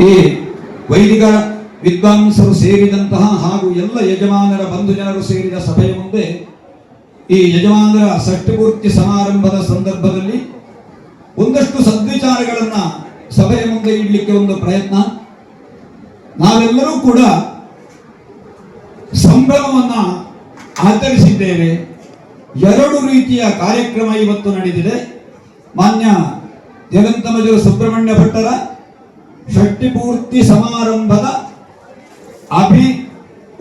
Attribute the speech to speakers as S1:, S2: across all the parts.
S1: ಈ ವೈದಿಕ ವಿದ್ವಾಂಸರು ಸೇರಿದಂತಹ ಹಾಗೂ ಎಲ್ಲ ಯಜಮಾನರ ಬಂಧು ಜನರು ಸೇರಿದ ಸಭೆಯ ಮುಂದೆ ಈ ಯಜಮಾನರ ಷಷ್ಠಪೂರ್ತಿ ಸಮಾರಂಭದ ಸಂದರ್ಭದಲ್ಲಿ ಒಂದಷ್ಟು ಸದ್ವಿಚಾರಗಳನ್ನ ಸಭೆಯ ಮುಂದೆ ಇಡಲಿಕ್ಕೆ ಒಂದು ಪ್ರಯತ್ನ. ನಾವೆಲ್ಲರೂ ಕೂಡ ಸಂಭ್ರಮವನ್ನ ಆಚರಿಸಿದ್ದೇವೆ. ಎರಡು ರೀತಿಯ ಕಾರ್ಯಕ್ರಮ ಇವತ್ತು ನಡೆದಿದೆ. ಮಾನ್ಯ ಜಗಂತಮಜರು ಸುಬ್ರಹ್ಮಣ್ಯ ಭಟ್ಟರ ಷಷ್ಟಿಪೂರ್ತಿ ಸಮಾರಂಭದ ಅಭಿ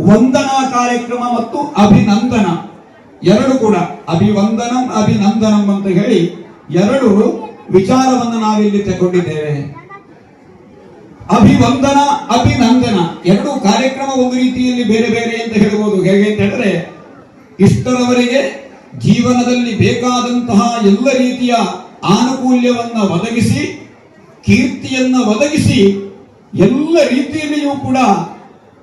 S1: ವಂದನಾ ಕಾರ್ಯಕ್ರಮ ಮತ್ತು ಅಭಿನಂದನ. ಎರಡು ಕೂಡ. ಅಭಿವಂದನಂ, ಅಭಿನಂದನಂ ಅಂತ ಹೇಳಿ ಎರಡು ವಿಚಾರವನ್ನು ನಾವಿಲ್ಲಿ ತಗೊಂಡಿದ್ದೇವೆ. ಅಭಿವಂದನ, ಅಭಿನಂದನ. ಎರಡು ಕಾರ್ಯಕ್ರಮ ಒಂದು ರೀತಿಯಲ್ಲಿ ಬೇರೆ ಬೇರೆ ಅಂತ ಹೇಳಬಹುದು ಹೇಗೆ ಅಂತ ಹೇಳಿದ್ರೆ, ಇಷ್ಟರವರೆಗೆ ಜೀವನದಲ್ಲಿ ಬೇಕಾದಂತಹ ಎಲ್ಲ ರೀತಿಯ ಆನುಕೂಲ್ಯವನ್ನು ಒದಗಿಸಿ ಕೀರ್ತಿಯನ್ನ ಒದಗಿಸಿ ಎಲ್ಲ ರೀತಿಯಲ್ಲಿಯೂ ಕೂಡ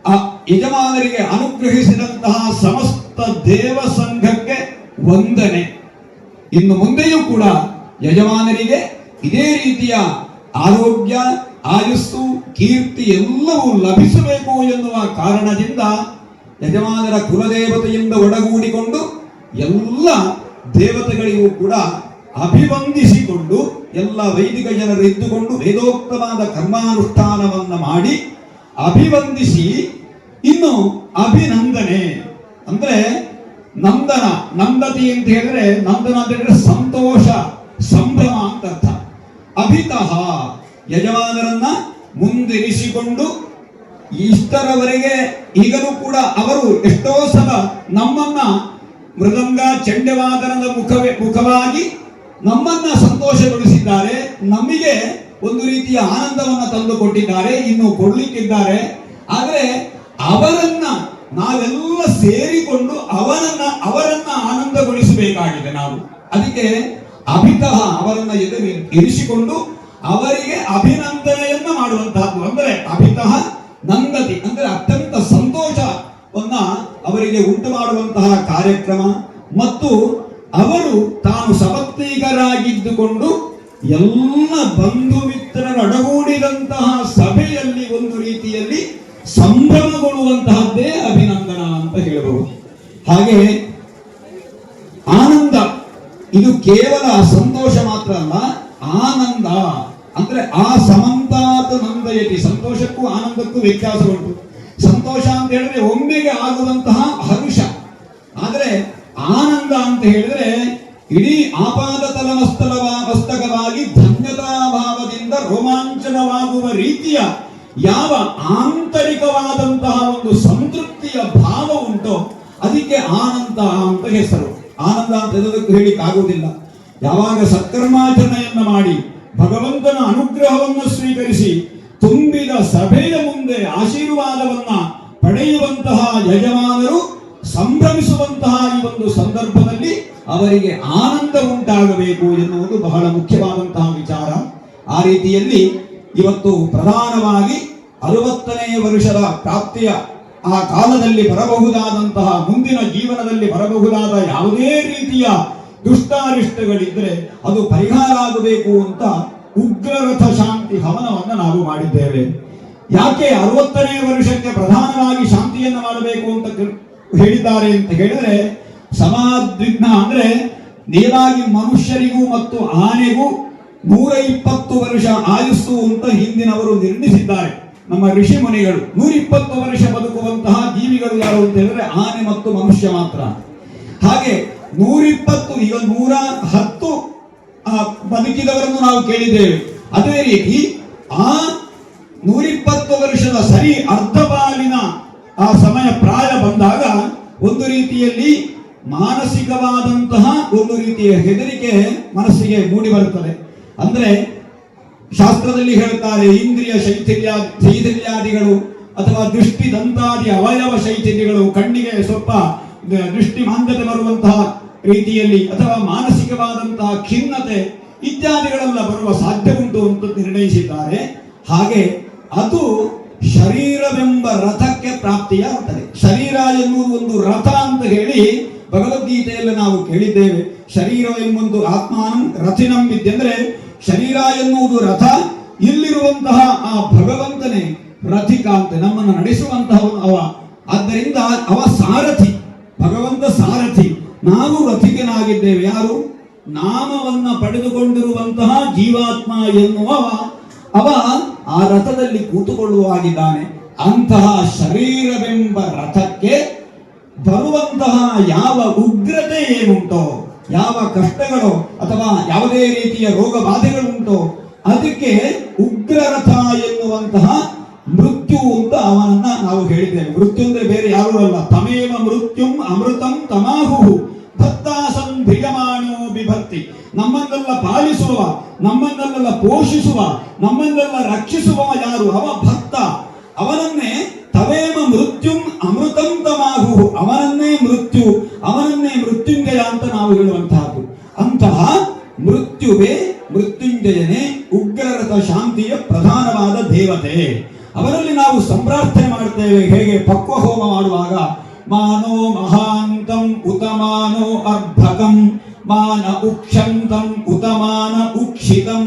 S1: ಆ ಯಜಮಾನರಿಗೆ ಅನುಗ್ರಹಿಸಿದಂತಹ ಸಮಸ್ತ ದೇವ ಸಂಘಕ್ಕೆ ವಂದನೆ. ಇನ್ನು ಮುಂದೆಯೂ ಕೂಡ ಯಜಮಾನರಿಗೆ ಇದೇ ರೀತಿಯ ಆರೋಗ್ಯ, ಆಯುಸ್ಸು, ಕೀರ್ತಿ ಎಲ್ಲವೂ ಲಭಿಸಬೇಕು ಎನ್ನುವ ಕಾರಣದಿಂದ ಯಜಮಾನರ ಕುಲದೇವತೆಯಿಂದ ಒಡಗೂಡಿಕೊಂಡು ಎಲ್ಲ ದೇವತೆಗಳಿಗೂ ಕೂಡ ಅಭಿವಂದಿಸಿಕೊಂಡು ಎಲ್ಲ ವೈದಿಕ ಜನರು ಇದ್ದುಕೊಂಡು ವೇದೋಕ್ತವಾದ ಕರ್ಮಾನುಷ್ಠಾನವನ್ನು ಮಾಡಿ ಅಭಿವಂದಿಸಿ ಇನ್ನು ಅಭಿನಂದನೆ. ಅಂದ್ರೆ ನಂದನ, ನಂದತಿ ಅಂತ ಹೇಳಿದ್ರೆ ನಂದನ ಅಂತ ಹೇಳಿದ್ರೆ ಸಂತೋಷ, ಸಂಭ್ರಮ ಅಂತ ಅರ್ಥ. ಅಭಿತಃ ಯಜಮಾನರನ್ನ ಮುಂದಿರಿಸಿಕೊಂಡು ಇಷ್ಟರವರೆಗೆ ಈಗಲೂ ಕೂಡ ಅವರು ಎಷ್ಟೋ ಸಲ ನಮ್ಮನ್ನ ಮೃದಂಗ ಚಂಡವಾದನದ ಮುಖವೇ, ಮುಖವಾಗಿ ನಮ್ಮನ್ನ ಸಂತೋಷಗೊಳಿಸಿದ್ದಾರೆ, ನಮಗೆ ಒಂದು ರೀತಿಯ ಆನಂದವನ್ನ ತಂದು ಕೊಟ್ಟಿದ್ದಾರೆ ಇನ್ನು ಕೊಡ್ಲಿಕ್ಕಿದ್ದಾರೆ. ಆದರೆ ಅವರನ್ನ ನಾವೆಲ್ಲ ಸೇರಿಕೊಂಡು ಅವರನ್ನ ಅವರನ್ನ ಆನಂದಗೊಳಿಸಬೇಕಾಗಿದೆ ನಾವು. ಅದಕ್ಕೆ ಅಭಿತಃ ಅವರನ್ನ ಎದುರು ಇರಿಸಿಕೊಂಡು ಅವರಿಗೆ ಅಭಿನಂದನೆಯನ್ನ ಮಾಡುವಂತಹದ್ದು ಅಂದರೆ ಅಭಿತಃ ನಂದತಿ ಅಂದರೆ ಅತ್ಯಂತ ಸಂತೋಷವನ್ನ ಅವರಿಗೆ ಉಂಟು ಮಾಡುವಂತಹ ಕಾರ್ಯಕ್ರಮ. ಮತ್ತು ಅವರು ತಾನು ಸಪತ್ನೀಕರಾಗಿದ್ದುಕೊಂಡು ಎಲ್ಲ ಬಂಧು ಮಿತ್ರರಡಗೂಡಿದಂತಹ ಸಭೆಯಲ್ಲಿ ಒಂದು ರೀತಿಯಲ್ಲಿ ಸಂಭ್ರಮಗೊಳ್ಳುವಂತಹದ್ದೇ ಅಭಿನಂದನ ಅಂತ ಹೇಳಬಹುದು. ಹಾಗೆ ಆನಂದ, ಇದು ಕೇವಲ ಸಂತೋಷ ಮಾತ್ರ ಅಲ್ಲ, ಆನಂದ ಅಂದ್ರೆ ಆ ಸಮಂತಾತ ನಂದಯತಿ. ಸಂತೋಷಕ್ಕೂ ಆನಂದಕ್ಕೂ ವ್ಯತ್ಯಾಸ ಉಂಟು ಸಂತೋಷ ಅಂತ ಹೇಳಿದ್ರೆ ಒಮ್ಮೆಗೆ ಆಗುವಂತಹ ಅಂತ ಹೇಳಿದ್ರೆ ಇಡೀ ಆಪಾದ ತಲಮಸ್ತಲವ ಮಸ್ತಕವಾಗಿ ಧನ್ಯತಾ ಭಾವದಿಂದ ರೋಮಾಂಚನವಾಗುವ ರೀತಿಯ ಯಾವ ಆಂತರಿಕವಾದಂತಹ ಒಂದು ಸಂತೃಪ್ತಿಯ ಭಾವ ಉಂಟೋ ಅದಕ್ಕೆ ಆನಂದ ಅಂತ ಹೆಸರು. ಆನಂದ ಅಂತ ಹೇಳೋದಕ್ಕೆ ಹೇಳಿಕ್ಕಾಗುವುದಿಲ್ಲ ಯಾವಾಗ ಸತ್ಕರ್ಮಾಚರಣೆಯನ್ನ ಮಾಡಿ ಭಗವಂತನ ಅನುಗ್ರಹವನ್ನು ಸ್ವೀಕರಿಸಿ ತುಂಬಿದ ಸಭೆಯ ಮುಂದೆ ಆಶೀರ್ವಾದವನ್ನ ಪಡೆಯುವಂತಹ ಯಜಮಾನರು ಸಂಭ್ರಮಿಸುವಂತಹ ಈ ಒಂದು ಸಂದರ್ಭದಲ್ಲಿ ಅವರಿಗೆ ಆನಂದ ಉಂಟಾಗಬೇಕು ಎನ್ನುವುದು ಬಹಳ ಮುಖ್ಯವಾದಂತಹ ವಿಚಾರ. ಆ ರೀತಿಯಲ್ಲಿ ಇವತ್ತು ಪ್ರಧಾನವಾಗಿ ಅರವತ್ತನೇ ವರ್ಷದ ಪ್ರಾಪ್ತಿಯ ಆ ಕಾಲದಲ್ಲಿ ಬರಬಹುದಾದಂತಹ ಮುಂದಿನ ಜೀವನದಲ್ಲಿ ಬರಬಹುದಾದ ಯಾವುದೇ ರೀತಿಯ ದುಷ್ಟಾರಿಷ್ಟಗಳಿದ್ರೆ ಅದು ಪರಿಹಾರ ಆಗಬೇಕು ಅಂತ ಉಗ್ರರಥ ಶಾಂತಿ ಹವನವನ್ನು ನಾವು ಮಾಡಿದ್ದೇವೆ. ಯಾಕೆ ಅರವತ್ತನೇ ವರ್ಷಕ್ಕೆ ಪ್ರಧಾನವಾಗಿ ಶಾಂತಿಯನ್ನು ಮಾಡಬೇಕು ಅಂತ ಹೇಳಿದ್ದಾರೆ ಅಂತ ಹೇಳಿದ್ರೆ ಸಮಾದ್ವಿಗ್ನ ಅಂದ್ರೆ ನೇರಾಗಿ ಮನುಷ್ಯರಿಗೂ ಮತ್ತು ಆನೆಗೂ ನೂರ ಇಪ್ಪತ್ತು ವರ್ಷ ಆಯುಸ್ಸು ಅಂತ ಹಿಂದಿನವರು ನಿರ್ಮಿಸಿದ್ದಾರೆ. ನಮ್ಮ ಋಷಿ ಮುನಿಗಳು ನೂರ ಇಪ್ಪತ್ತು ವರ್ಷ ಬದುಕುವಂತಹ ಜೀವಿಗಳು ಯಾರು ಅಂತ ಹೇಳಿದ್ರೆ ಆನೆ ಮತ್ತು ಮನುಷ್ಯ ಮಾತ್ರ. ಹಾಗೆ ನೂರಿಪ್ಪತ್ತು, ಈಗ ನೂರ ಹತ್ತು ಬದುಕಿದವರನ್ನು ನಾವು ಕೇಳಿದ್ದೇವೆ. ಅದೇ ರೀತಿ ಆ ನೂರಿಪ್ಪತ್ತು ವರ್ಷದ ಸರಿ ಅರ್ಧ ಪಾಲಿನ ಆ ಸಮಯ ಪ್ರಾಯ ಬಂದಾಗ ಒಂದು ರೀತಿಯಲ್ಲಿ ಮಾನಸಿಕವಾದಂತಹ ಒಂದು ರೀತಿಯ ಹೆದರಿಕೆ ಮನಸ್ಸಿಗೆ ಮೂಡಿ ಬರುತ್ತದೆ. ಅಂದ್ರೆ ಶಾಸ್ತ್ರದಲ್ಲಿ ಹೇಳ್ತಾರೆ ಇಂದ್ರಿಯ ಶೈಥಿಲ್ಯ ಶೈಥಿಲ್ಯಾದಿಗಳು ಅಥವಾ ದೃಷ್ಟಿ ದಂತಾದಿ ಅವಯವ ಶೈಥಿಲ್ಯಗಳು ಕಣ್ಣಿಗೆ ಸ್ವಲ್ಪ ದೃಷ್ಟಿ ಮಾಂದ್ಯತೆ ಬರುವಂತಹ ರೀತಿಯಲ್ಲಿ ಅಥವಾ ಮಾನಸಿಕವಾದಂತಹ ಖಿನ್ನತೆ ಇತ್ಯಾದಿಗಳೆಲ್ಲ ಬರುವ ಸಾಧ್ಯ ಉಂಟು ಅಂತ ನಿರ್ಣಯಿಸಿದ್ದಾರೆ. ಹಾಗೆ ಅದು ಶರೀರವೆಂಬ ರಥಕ್ಕೆ ಪ್ರಾಪ್ತಿಯಾಗುತ್ತದೆ. ಶರೀರ ಎನ್ನುವುದು ಒಂದು ರಥ ಅಂತ ಹೇಳಿ ಭಗವದ್ಗೀತೆಯಲ್ಲಿ ನಾವು ಕೇಳಿದ್ದೇವೆ. ಶರೀರ ಎಂಬೊಂದು ಆತ್ಮಾನಂ ರಥಿನಂ ನಂಬಿದ್ದೆಂದ್ರೆ ಶರೀರ ಎನ್ನುವುದು ರಥ, ಇಲ್ಲಿರುವಂತಹ ಆ ಭಗವಂತನೇ ರಥಿಕಾಂತ ನಮ್ಮನ್ನು ನಡೆಸುವಂತಹ ಅವ. ಆದ್ದರಿಂದ ಅವ ಸಾರಥಿ, ಭಗವಂತ ಸಾರಥಿ. ನಾವು ರಥಿಕನಾಗಿದ್ದೇವೆ. ಯಾರು? ನಾಮವನ್ನ ಪಡೆದುಕೊಂಡಿರುವಂತಹ ಜೀವಾತ್ಮ ಎನ್ನುವವ. ಅವ ಆ ರಥದಲ್ಲಿ ಕೂತುಕೊಳ್ಳುವಾಗಿದ್ದಾನೆ ಅಂತಹ ಶರೀರವೆಂಬ ರಥಕ್ಕೆ ಬರುವಂತಹ ಯಾವ ಉಗ್ರತೆ ಏನುಂಟೋ, ಯಾವ ಕಷ್ಟಗಳು ಅಥವಾ ಯಾವುದೇ ರೀತಿಯ ರೋಗ ಬಾಧೆಗಳುಂಟೋ, ಅದಕ್ಕೆ ಉಗ್ರರಥ ಎನ್ನುವಂತಹ ಮೃತ್ಯು ಅಂತ ಅವನನ್ನ ನಾವು ಹೇಳಿದ್ದೇವೆ. ಮೃತ್ಯು ಅಂದ್ರೆ ಬೇರೆ ಯಾರು ಅಲ್ಲ. ತಮೇವ ಮೃತ್ಯುಂ ಅಮೃತಂ ತಮಾಹು ಭಕ್ತಾಸಂ ಭಿಗಮಾಣೋ ಬಿಭಕ್ತಿ. ನಮ್ಮನ್ನೆಲ್ಲ ಪಾಲಿಸುವ ನಮ್ಮನ್ನೆಲ್ಲ ಪೋಷಿಸುವ, ನಮ್ಮನ್ನೆಲ್ಲ ರಕ್ಷಿಸುವ ಯಾರು? ಅವ ಭಕ್ತ. ಅವನನ್ನೇ ತವೇಮ ಮೃತ್ಯುಂ ಅಮೃತಂ ತಮಾಹು ಅವನನ್ನೇ ಮೃತ್ಯು, ಅವನನ್ನೇ ಮೃತ್ಯುಂಜಯ ಅಂತ ನಾವು ಹೇಳುವಂತಹದ್ದು ಅಂತಹ ಮೃತ್ಯುವೇ ಮೃತ್ಯುಂಜಯನೇ ಉಗ್ರರಥ ಶಾಂತಿಯ ಪ್ರಧಾನವಾದ ದೇವತೆ. ಅವರಲ್ಲಿ ನಾವು ಸಂಪ್ರಾರ್ಥನೆ ಮಾಡ್ತೇವೆ. ಹೇಗೆ? ಪಕ್ವ ಹೋಮ ಮಾಡುವಾಗ, ಮಾನೋ ಮಹಾಂತಂ ಉತಮಾನೋ ಅರ್ಭಕಂ ಮಾನ ಉಕ್ಷಂತಂ ಉತಮಾನ ಉಕ್ಷಿತಂ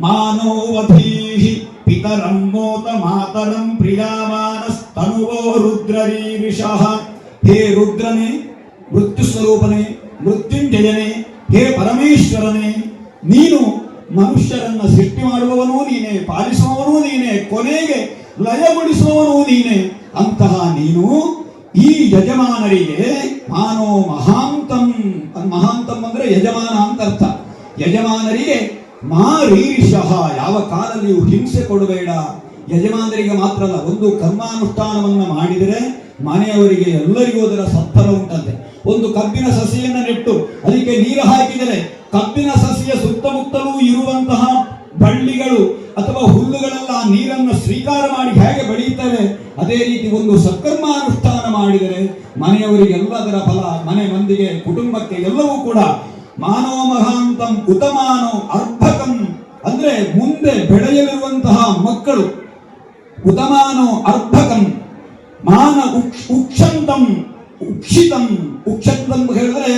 S1: ಮಾನೋ ವಧೀಹಿ ಪಿತರಂ ಮೋತ ಮಾತರಂ ಪ್ರಿಯಾಮಾನಸ್ತನುವೋ ರುದ್ರರೀರಿಷಃ ಹೇ ರುದ್ರನೇ ಮೃತ್ಯು ಸ್ವರೂಪನೇ ಮೃತ್ಯುಂಜಯನೇ ಹೇ ಪರಮೇಶ್ವರನೇ ನೀನು ಮನುಷ್ಯರನ್ನ ಸೃಷ್ಟಿ ಮಾಡುವವನೂ ನೀನೆ, ಪಾಲಿಸುವವನೂ ನೀನೆ, ಕೊನೆಗೆ ಲಯಗೊಳಿಸುವವನೂ ನೀನೆ, ಅಂತಹ ನೀನು ಈ ಯಜಮಾನರಿಗೆ ಮಾನೋ ಮಹಾಂತಂ ಮಹಾಂತಂ ಅಂದ್ರೆ ಯಜಮಾನ ಅಂತ ಅರ್ಥ. ಯಜಮಾನರಿಗೆ ಮಾರೀರಿಷಃ ಯಾವ ಕಾಲದಲ್ಲಿಯೂ ಹಿಂಸೆ ಕೊಡಬೇಡ. ಯಜಮಾನರಿಗೆ ಮಾತ್ರ ಅಲ್ಲ, ಒಂದು ಕರ್ಮಾನುಷ್ಠಾನವನ್ನು ಮಾಡಿದರೆ ಮನೆಯವರಿಗೆ ಎಲ್ಲರಿಗೂ ಅದರ ಸತ್ತರ ಉಂಟಂತೆ. ಒಂದು ಕಬ್ಬಿನ ಸಸಿಯನ್ನ ನೆಟ್ಟು, ಅದಕ್ಕೆ ನೀರು ಹಾಕಿದರೆ ಕಬ್ಬಿನ ಸಸಿಯ ಸುತ್ತಮುತ್ತಲೂ ಇರುವಂತಹ ಬಳ್ಳಿಗಳು ಅಥವಾ ಹುಲ್ಲುಗಳೆಲ್ಲ ನೀರನ್ನು ಸ್ವೀಕಾರ ಮಾಡಿ ಹೇಗೆ ಬೆಳೆಯುತ್ತವೆ ಅದೇ ರೀತಿ ಒಂದು ಸತ್ಕರ್ಮಾನುಷ್ಠಾನ ಮಾಡಿದರೆ ಮನೆಯವರಿಗೆ ಎಲ್ಲದರ ಫಲ, ಮನೆ ಮಂದಿಗೆ, ಕುಟುಂಬಕ್ಕೆ ಎಲ್ಲವೂ ಕೂಡ ಮಾನವ ಮಹಾಂತಂ ಉತಮಾನೋ ಅರ್ಭಕಂ. ಅಂದ್ರೆ ಮುಂದೆ ಬೆಳೆಯಲಿರುವಂತಹ ಮಕ್ಕಳು, ಉತಮಾನೋ ಅರ್ಭಕಂ, ಮಾನ ಉಕ್ಷ, ಉಕ್ಷಂತಂ, ಉಕ್ಷಿತಂ. ಉಕ್ಷಂತಂ ಹೇಳಿದ್ರೆ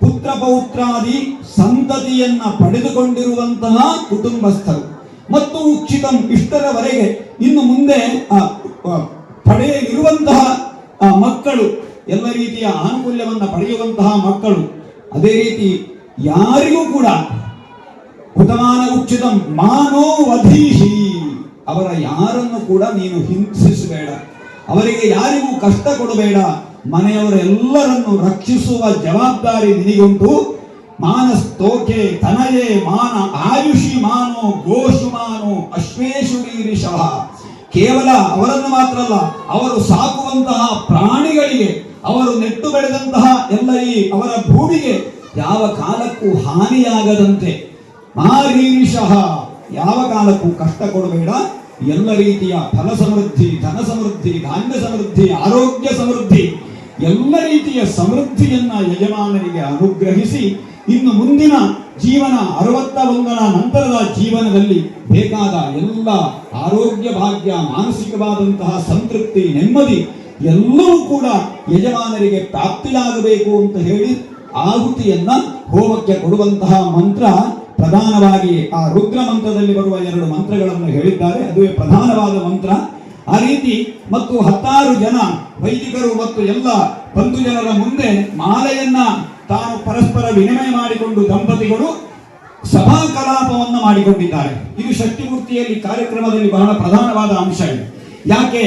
S1: ಪುತ್ರ ಪೌತ್ರಾದಿ ಸಂತತಿಯನ್ನ ಪಡೆದುಕೊಂಡಿರುವಂತಹ ಕುಟುಂಬಸ್ಥರು. ಮತ್ತು ಉಕ್ಷಿತಂ ಇಷ್ಟರವರೆಗೆ. ಇನ್ನು ಮುಂದೆ ಪಡೆಯಲಿರುವಂತಹ ಮಕ್ಕಳು, ಎಲ್ಲ ರೀತಿಯ ಆನುಕೂಲ್ಯವನ್ನು ಪಡೆಯುವಂತಹ ಮಕ್ಕಳು, ಅದೇ ರೀತಿ ಯಾರಿಗೂ ಕೂಡ ಹುತಮಾನ ಮಾನೋ ವಧೀಹಿ. ಅವರ ಯಾರನ್ನು ಕೂಡ ನೀನು ಹಿಂಸಿಸಬೇಡ. ಅವರಿಗೆ ಯಾರಿಗೂ ಕಷ್ಟ ಕೊಡಬೇಡ. ಮನೆಯವರೆಲ್ಲರನ್ನು ರಕ್ಷಿಸುವ ಜವಾಬ್ದಾರಿ ನಿನಗುಂಟು. ಮಾನಸ್ತೋಕೆ ತನಯೇ ಮಾನ ಆಯುಷಿ ಮಾನೋ ಗೋಷು ಮಾನೋ ಅಶ್ವೇಶುರೀರಿಷಃ ಕೇವಲ ಅವರನ್ನು ಮಾತ್ರ ಅಲ್ಲ ಅವರು ಸಾಕುವಂತಹ ಪ್ರಾಣಿಗಳಿಗೆ, ಅವರು ನೆಟ್ಟು ಬೆಳೆದಂತಹ ಎಲ್ಲ ಈ ಅವರ ಭೂಮಿಗೆ ಯಾವ ಕಾಲಕ್ಕೂ ಹಾನಿಯಾಗದಂತೆ. ಮಾರೀರಿಷಃ ಯಾವ ಕಾಲಕ್ಕೂ ಕಷ್ಟ ಕೊಡಬೇಡ. ಎಲ್ಲ ರೀತಿಯ ಫಲ ಸಮೃದ್ಧಿ, ಧನ ಸಮೃದ್ಧಿ, ಧಾನ್ಯ ಸಮೃದ್ಧಿ, ಆರೋಗ್ಯ ಸಮೃದ್ಧಿ, ಎಲ್ಲ ರೀತಿಯ ಸಮೃದ್ಧಿಯನ್ನ ಯಜಮಾನರಿಗೆ ಅನುಗ್ರಹಿಸಿ ಇನ್ನು ಮುಂದಿನ ಜೀವನ ಅರವತ್ತ ಒಂದರ ನಂತರದ ಜೀವನದಲ್ಲಿ ಬೇಕಾದ ಎಲ್ಲ ಆರೋಗ್ಯ ಭಾಗ್ಯ, ಮಾನಸಿಕವಾದಂತಹ ಸಂತೃಪ್ತಿ, ನೆಮ್ಮದಿ ಎಲ್ಲವೂ ಕೂಡ ಯಜಮಾನರಿಗೆ ಪ್ರಾಪ್ತಿಯಾಗಬೇಕು ಅಂತ ಹೇಳಿ ಆಹುತಿಯನ್ನ ಹೋಮಕ್ಕೆ ಕೊಡುವಂತಹ ಮಂತ್ರ ಪ್ರಧಾನವಾಗಿ ಆ ರುದ್ರ ಮಂತ್ರದಲ್ಲಿ ಬರುವ ಎರಡು ಮಂತ್ರಗಳನ್ನು ಹೇಳಿದ್ದಾರೆ. ಅದುವೇ ಪ್ರಧಾನವಾದ ಮಂತ್ರ. ಆ ರೀತಿ ಮತ್ತು ಹತ್ತಾರು ಜನ ವೈದಿಕರು ಮತ್ತು ಎಲ್ಲ ಬಂಧು ಜನರ ಮುಂದೆ ಮಾಲೆಯನ್ನ ತಾನು ಪರಸ್ಪರ ವಿನಿಮಯ ಮಾಡಿಕೊಂಡು ದಂಪತಿಗಳು ಸಭಾ ಕಲಾಪವನ್ನು ಮಾಡಿಕೊಂಡಿದ್ದಾರೆ. ಇದು ಶಕ್ತಿಮೂರ್ತಿಯಲ್ಲಿ ಕಾರ್ಯಕ್ರಮದಲ್ಲಿ ಬಹಳ ಪ್ರಧಾನವಾದ ಅಂಶ ಇದೆ. ಯಾಕೆ?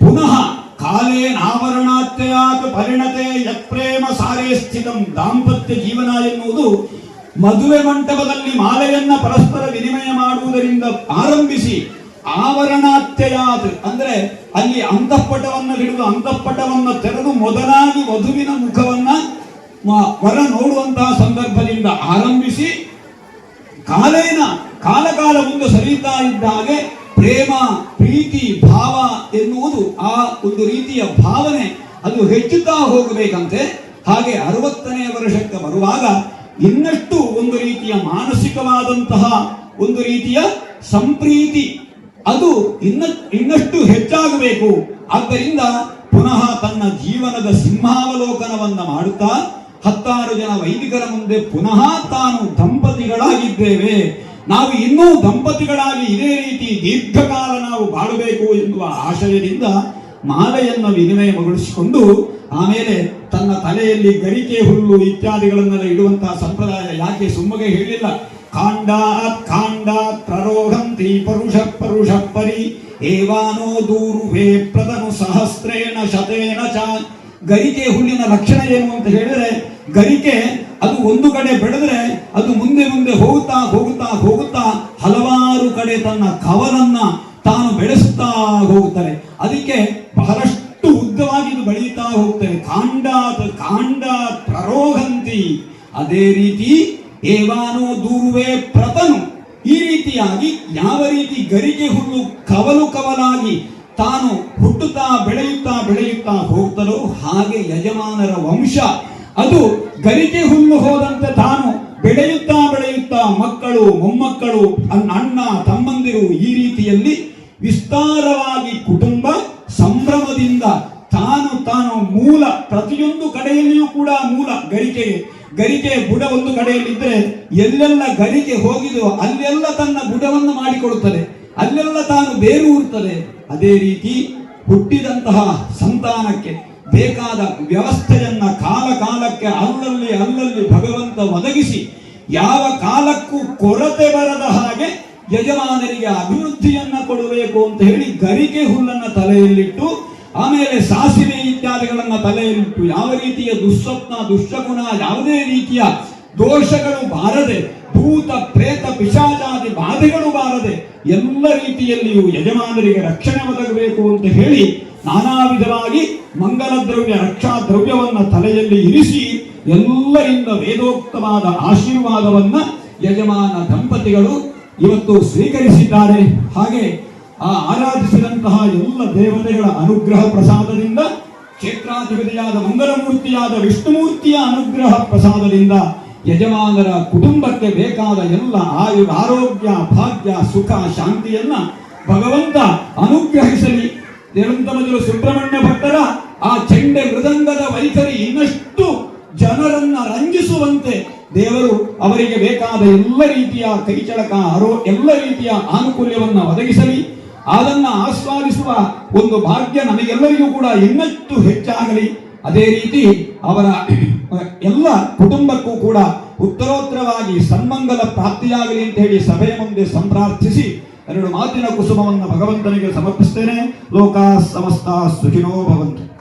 S1: ಪುನಃ ಕಾಲೇನ ಆವರಣಾತ್ಯಾತ್ ಪರಿಣತೆ ಯತ್ಪ್ರೇಮ ಸಾರೇ ಸ್ಥಿತಂ ದಾಂಪತ್ಯ ಜೀವನ ಎನ್ನುವುದು ಮದುವೆ ಮಂಟಪದಲ್ಲಿ ಮಾಲೆಯನ್ನ ಪರಸ್ಪರ ವಿನಿಮಯ ಮಾಡುವುದರಿಂದ ಆರಂಭಿಸಿ ಆವರಣಾತ್ಯಯಾತ್ ಅಂದ್ರೆ ಅಲ್ಲಿ ಅಂತಃಪಟವನ್ನು ಹಿಡಿದು ಅಂತಃಪಟವನ್ನು ತೆರೆದು ಮೊದಲಾಗಿ ವಧುವಿನ ಮುಖವನ್ನ ವರ ನೋಡುವಂತಹ ಸಂದರ್ಭದಿಂದ ಆರಂಭಿಸಿ, ಕಾಲೇನ, ಕಾಲಕಾಲ ಕಾಲ ಮುಂದೆ ಸರಿತಾ ಇದ್ದಾಗೆ ಪ್ರೇಮ, ಪ್ರೀತಿ, ಭಾವ ಎನ್ನುವುದು ಆ ಒಂದು ರೀತಿಯ ಭಾವನೆ ಅದು ಹೆಚ್ಚುತ್ತಾ ಹೋಗಬೇಕಂತೆ. ಹಾಗೆ ಅರವತ್ತನೇ ವರ್ಷಕ್ಕೆ ಬರುವಾಗ ಇನ್ನಷ್ಟು ಒಂದು ರೀತಿಯ ಮಾನಸಿಕವಾದಂತಹ ಒಂದು ರೀತಿಯ ಸಂಪ್ರೀತಿ ಅದು ಇನ್ನ, ಇನ್ನಷ್ಟು ಹೆಚ್ಚಾಗಬೇಕು. ಆದ್ದರಿಂದ ಪುನಃ ತನ್ನ ಜೀವನದ ಸಿಂಹಾವಲೋಕನವನ್ನ ಮಾಡುತ್ತಾ ಹತ್ತಾರು ಜನ ವೈದಿಕರ ಮುಂದೆ ಪುನಃ ತಾನು ದಂಪತಿಗಳಾಗಿದ್ದೇವೆ. ನಾವು ಇನ್ನೂ ದಂಪತಿಗಳಾಗಿ ಇದೇ ರೀತಿ ದೀರ್ಘಕಾಲ ನಾವು ಬಾಳಬೇಕು ಎನ್ನುವ ಆಶಯದಿಂದ ಮಾಲೆಯನ್ನು ವಿನಿಮಯಗೊಳಿಸಿಕೊಂಡು ಆಮೇಲೆ ತನ್ನ ತಲೆಯಲ್ಲಿ ಗರಿಕೆ ಹುಲ್ಲು ಇತ್ಯಾದಿಗಳನ್ನೆಲ್ಲ ಇಡುವಂತಹ ಸಂಪ್ರದಾಯ ಯಾಕೆ ಸುಮ್ಮಗೆ ಹೇಳಿಲ್ಲ. ಕಾಂಡಾತ್ ಕಾಂಡಾತ್ ಪ್ರರೋಹಂತಿ ಪರುಷ ಪರುಷ ಪರಿ ಏವಾನೋ ದೂರುವೆ ಪ್ರದನು ಸಹಸ್ರೇಣ ಶತೇನ ಚ ಗರಿಕೆ ಹುಲ್ಲಿನ ಲಕ್ಷಣ ಏನು ಅಂತ ಹೇಳಿದ್ರೆ, ಗರಿಕೆ ಅದು ಒಂದು ಕಡೆ ಬೆಳೆದ್ರೆ, ಅದು ಮುಂದೆ ಮುಂದೆ ಹೋಗುತ್ತಾ ಹೋಗುತ್ತಾ ಹೋಗುತ್ತಾ ಹಲವಾರು ಕಡೆ ತನ್ನ ಕವಲನ್ನ ತಾನು ಬೆಳೆಸುತ್ತಾ ಹೋಗುತ್ತಾರೆ ಅದಕ್ಕೆ ಬಹಳಷ್ಟು ಉದ್ದವಾಗಿ ಇದು ಬೆಳೆಯುತ್ತಾ ಹೋಗ್ತಾರೆ ಕಾಂಡಾತ್ ಕಾಂಡ ಪ್ರರೋಹಂತಿ. ಅದೇ ರೀತಿ ಏವಾನೋ ದೂರ್ವೇ ಪ್ರತನು ಈ ರೀತಿಯಾಗಿ ಯಾವ ರೀತಿ ಗರಿಕೆ ಹುಲ್ಲು ಕವಲು ಕವಲಾಗಿ ತಾನು ಹುಟ್ಟುತ್ತಾ ಬೆಳೆಯುತ್ತಾ ಬೆಳೆಯುತ್ತಾ ಹೋಗ್ತಲೋ ಹಾಗೆ ಯಜಮಾನರ ವಂಶ. ಅದು ಗರಿಕೆ ಹುಲ್ಲು ಹೋದಂತೆ ತಾನು ಬೆಳೆಯುತ್ತಾ ಬೆಳೆಯುತ್ತಾ ಮಕ್ಕಳು, ಮೊಮ್ಮಕ್ಕಳು ಅಣ್ಣ, ತಮ್ಮಂದಿರು ಈ ರೀತಿಯಲ್ಲಿ ವಿಸ್ತಾರವಾಗಿ ಕುಟುಂಬ ಸಂಭ್ರಮದಿಂದ ತಾನು ತಾನು ಮೂಲ ಪ್ರತಿಯೊಂದು ಕಡೆಯಲ್ಲಿಯೂ ಕೂಡ ಮೂಲ ಗರಿಕೆಗೆ ಗರಿಕೆ ಬುಡ ಒಂದು ಕಡೆಯಲ್ಲಿದ್ದರೆ ಎಲ್ಲೆಲ್ಲ ಗರಿಕೆ ಹೋಗಿದೋ ಅಲ್ಲೆಲ್ಲ ತನ್ನ ಬುಡವನ್ನು ಮಾಡಿಕೊಡುತ್ತದೆ. ಅಲ್ಲೆಲ್ಲ ತಾನು ಬೇರೂರುತ್ತದೆ ಅದೇ ರೀತಿ ಹುಟ್ಟಿದಂತಹ ಸಂತಾನಕ್ಕೆ ಬೇಕಾದ ವ್ಯವಸ್ಥೆಯನ್ನ ಕಾಲ ಕಾಲಕ್ಕೆ ಅಲ್ಲಲ್ಲಿ ಅಲ್ಲಲ್ಲಿ ಭಗವಂತ ಒದಗಿಸಿ ಯಾವ ಕಾಲಕ್ಕೂ ಕೊರತೆ ಬರದ ಹಾಗೆ ಯಜಮಾನರಿಗೆ ಅಭಿವೃದ್ಧಿಯನ್ನ ಕೊಡಬೇಕು ಅಂತ ಹೇಳಿ ಗರಿಕೆ ಹುಲ್ಲನ್ನ ತಲೆಯಲ್ಲಿಟ್ಟು ಆಮೇಲೆ ಸಾಸಿವೆ ಇತ್ಯಾದಿಗಳನ್ನ ತಲೆಯಲ್ಲಿಟ್ಟು ಯಾವ ರೀತಿಯ ದುಸ್ವಪ್ನ ದುಷ್ಟಗುಣ ಯಾವುದೇ ರೀತಿಯ ದೋಷಗಳು ಬಾರದೆ, ಭೂತ, ಪ್ರೇತ, ಪಿಶಾಚಾದಿ ಬಾಧೆಗಳು ಬಾರದೆ ಎಲ್ಲ ರೀತಿಯಲ್ಲಿಯೂ ಯಜಮಾನರಿಗೆ ರಕ್ಷಣೆ ಒದಗಬೇಕು ಅಂತ ಹೇಳಿ ನಾನಾ ವಿಧವಾಗಿ ಮಂಗಲ ದ್ರವ್ಯ ರಕ್ಷಾ ದ್ರವ್ಯವನ್ನ ತಲೆಯಲ್ಲಿ ಇರಿಸಿ ಎಲ್ಲರಿಂದ ವೇದೋಕ್ತವಾದ ಆಶೀರ್ವಾದವನ್ನ ಯಜಮಾನ ದಂಪತಿಗಳು ಇವತ್ತು ಸ್ವೀಕರಿಸಿದ್ದಾರೆ. ಹಾಗೆ ಆ ಆರಾಧಿಸಿದಂತಹ ಎಲ್ಲ ದೇವತೆಗಳ ಅನುಗ್ರಹ ಪ್ರಸಾದದಿಂದ ಕ್ಷೇತ್ರಾಧಿಪತಿಯಾದ ಮಂಗಲಮೂರ್ತಿಯಾದ ವಿಷ್ಣುಮೂರ್ತಿಯ ಅನುಗ್ರಹ ಪ್ರಸಾದದಿಂದ ಯಜಮಾನರ ಕುಟುಂಬಕ್ಕೆ ಬೇಕಾದ ಎಲ್ಲ ಆಯು, ಆರೋಗ್ಯ, ಭಾಗ್ಯ, ಸುಖ, ಶಾಂತಿಯನ್ನ ಭಗವಂತ ಅನುಗ್ರಹಿಸಲಿ. ನಿರಂತರ ಸುಬ್ರಹ್ಮಣ್ಯ ಭಟ್ಟರ ಆ ಚೆಂಡೆ ಮೃದಂಗದ ವೈಖರಿ ಇನ್ನಷ್ಟು ಜನರನ್ನ ರಂಜಿಸುವಂತೆ ದೇವರು ಅವರಿಗೆ ಬೇಕಾದ ಎಲ್ಲ ರೀತಿಯ ಕೈಚಳಕ ಆರೋ, ಎಲ್ಲ ರೀತಿಯ ಆನುಕೂಲ್ಯವನ್ನು ಒದಗಿಸಲಿ. ಅದನ್ನ ಆಸ್ವಾದಿಸುವ ಒಂದು ಭಾಗ್ಯ ನಮಗೆಲ್ಲರಿಗೂ ಕೂಡ ಇನ್ನಷ್ಟು ಹೆಚ್ಚಾಗಲಿ. ಅದೇ ರೀತಿ ಅವರ ಎಲ್ಲ ಕುಟುಂಬಕ್ಕೂ ಕೂಡ ಉತ್ತರೋತ್ತರವಾಗಿ ಸನ್ಮಂಗಲ ಪ್ರಾಪ್ತಿಯಾಗಲಿ ಅಂತ ಹೇಳಿ ಸಭೆಯ ಮುಂದೆ ಸಂಪ್ರಾರ್ಥಿಸಿ ಎರಡು ಮಾತಿನ ಕುಸುಮವನ್ನು ಭಗವಂತನಿಗೆ ಸಮರ್ಪಿಸ್ತೇನೆ. ಲೋಕ ಸಮಸ್ತ ಸುಖಿನೋ ಭವಂತು.